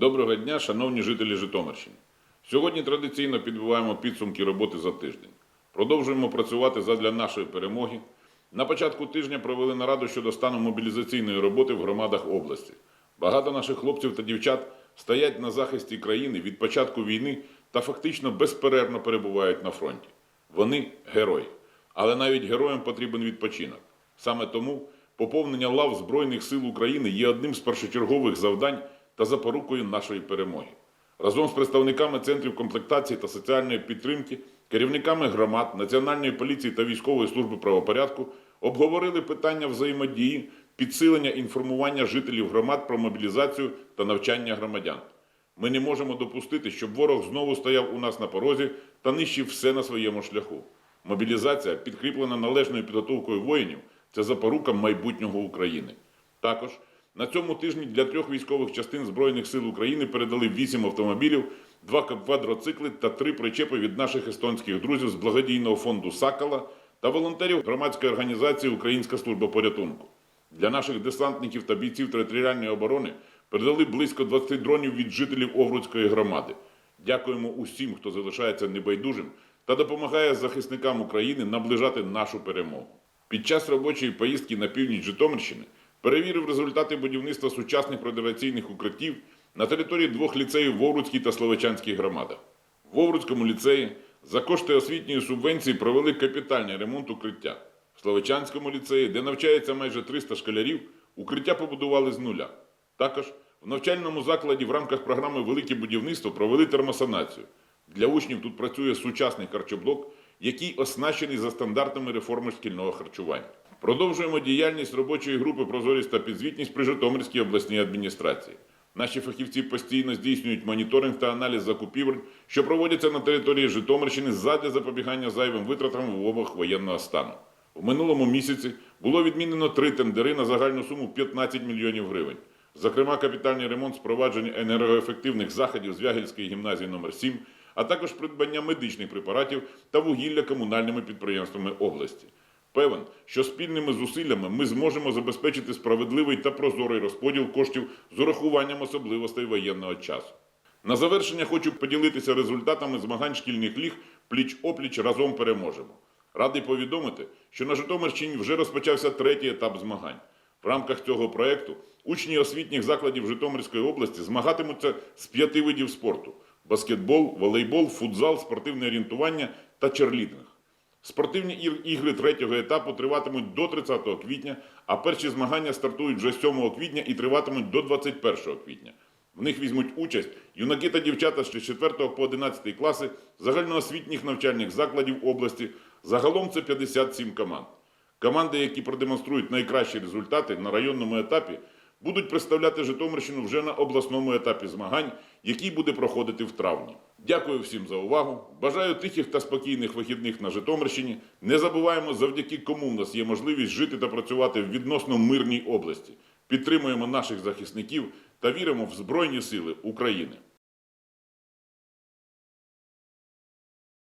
Доброго дня, шановні жителі Житомирщини. Сьогодні традиційно підбиваємо підсумки роботи за тиждень. Продовжуємо працювати задля нашої перемоги. На початку тижня провели нараду щодо стану мобілізаційної роботи в громадах області. Багато наших хлопців та дівчат стоять на захисті країни від початку війни та фактично безперервно перебувають на фронті. Вони герої. Але навіть героям потрібен відпочинок. Саме тому поповнення лав Збройних сил України є одним з першочергових завдань та запорукою нашої перемоги. Разом з представниками центрів комплектації та соціальної підтримки, керівниками громад, Національної поліції та військової служби правопорядку обговорили питання взаємодії, підсилення інформування жителів громад про мобілізацію та навчання громадян. Ми не можемо допустити, щоб ворог знову стояв у нас на порозі та нищив все на своєму шляху. Мобілізація, підкріплена належною підготовкою воїнів, це запорука майбутнього України. Також на цьому тижні для трьох військових частин Збройних сил України передали вісім автомобілів, два квадроцикли та три причепи від наших естонських друзів з благодійного фонду Сакала та волонтерів громадської організації Українська служба порятунку. Для наших десантників та бійців територіальної оборони передали близько 20 дронів від жителів Овруцької громади. Дякуємо усім, хто залишається небайдужим та допомагає захисникам України наближати нашу перемогу. Під час робочої поїздки на північ Житомирщини перевірив результати будівництва сучасних продаваційних укриттів на території двох ліцеїв в Овруцькій та Словачанській громадах. В Овруцькому ліцеї за кошти освітньої субвенції провели капітальний ремонт укриття. В Словачанському ліцеї, де навчається майже 300 школярів, укриття побудували з нуля. Також в навчальному закладі в рамках програми Велике будівництво провели термосанацію. Для учнів тут працює сучасний харчоблок, який оснащений за стандартами реформи шкільного харчування. Продовжуємо діяльність робочої групи Прозорість та підзвітність при Житомирській обласній адміністрації. Наші фахівці постійно здійснюють моніторинг та аналіз закупівель, що проводяться на території Житомирщини задля запобігання зайвим витратам в умовах воєнного стану. У минулому місяці було відмінено три тендери на загальну суму 15 мільйонів гривень. Зокрема, капітальний ремонт спровадження енергоефективних заходів з Вягельської гімназії номер 7 а також придбання медичних препаратів та вугілля комунальними підприємствами області. Певен, що спільними зусиллями ми зможемо забезпечити справедливий та прозорий розподіл коштів з урахуванням особливостей воєнного часу. На завершення хочу поділитися результатами змагань шкільних ліг пліч-опліч разом переможемо. Радий повідомити, що на Житомирщині вже розпочався третій етап змагань. В рамках цього проєкту учні освітніх закладів Житомирської області змагатимуться з п'яти видів спорту: баскетбол, волейбол, футзал, спортивне орієнтування та черлідинг. Спортивні ігри третього етапу триватимуть до 30 квітня, а перші змагання стартують вже 7 квітня і триватимуть до 21 квітня. В них візьмуть участь юнаки та дівчата з 4 по 11 класи загальноосвітніх навчальних закладів області. Загалом це 57 команд. Команди, які продемонструють найкращі результати на районному етапі, будуть представляти Житомирщину вже на обласному етапі змагань, який буде проходити в травні. Дякую всім за увагу. Бажаю тихих та спокійних вихідних на Житомирщині. Не забуваємо, завдяки кому в нас є можливість жити та працювати в відносно мирній області. Підтримуємо наших захисників та віримо в Збройні Сили України.